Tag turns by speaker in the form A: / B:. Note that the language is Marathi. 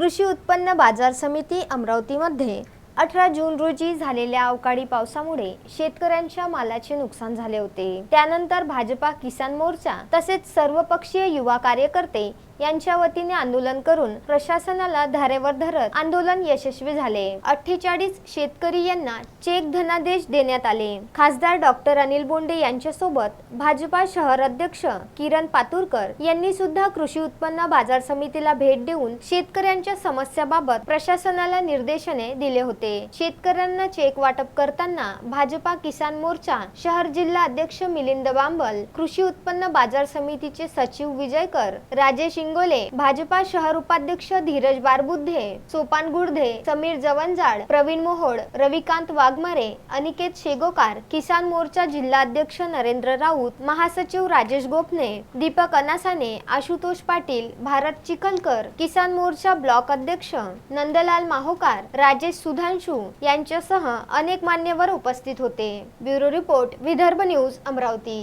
A: कृषी उत्पन्न बाजार समिती अमरावतीमध्ये अठरा जून रोजी झालेल्या अवकाळी पावसामुळे शेतकऱ्यांच्या मालाचे नुकसान झाले होते. त्यानंतर भाजपा किसान मोर्चा तसेच सर्वपक्षीय युवा कार्यकर्ते यांच्या वतीने आंदोलन करून प्रशासनाला धारेवर धरत आंदोलन यशस्वी झाले. अठ्ठेचाळीस शेतकरी यांना चेक धनादेश देण्यात आले. खासदार डॉक्टर अनिल बोंडे यांच्यासोबत भाजपा शहर अध्यक्ष किरण पातुरकर यांनी सुद्धा कृषी उत्पन्न बाजार समितीला भेट देऊन शेतकऱ्यांच्या समस्याबाबत प्रशासनाला निर्देशने दिले होते. शेतकऱ्यांना चेक वाटप करताना भाजपा किसान मोर्चा शहर जिल्हा अध्यक्ष मिलिंद बांबल कृषी उत्पन्न बाजार समितीचे सचिव विजयकर राजेश इंगोले भाजपा शहर उपाध्यक्ष धीरज बारबुद्धे सोपान गुडधे समीर जवंजाड प्रवीण मोहोड रविकांत वाघमारे अनिकेत शेगोकार किसान मोर्चा जिल्हाध्यक्ष नरेंद्र राऊत महासचिव राजेश गोपने दीपक अनासाने आशुतोष पाटील भारत चिखलकर किसान मोर्चा ब्लॉक अध्यक्ष नंदलाल माहोकार राजेश सुधांशू यांच्यासह अनेक मान्यवर उपस्थित होते. Bureau report Vidarbha news Amravati.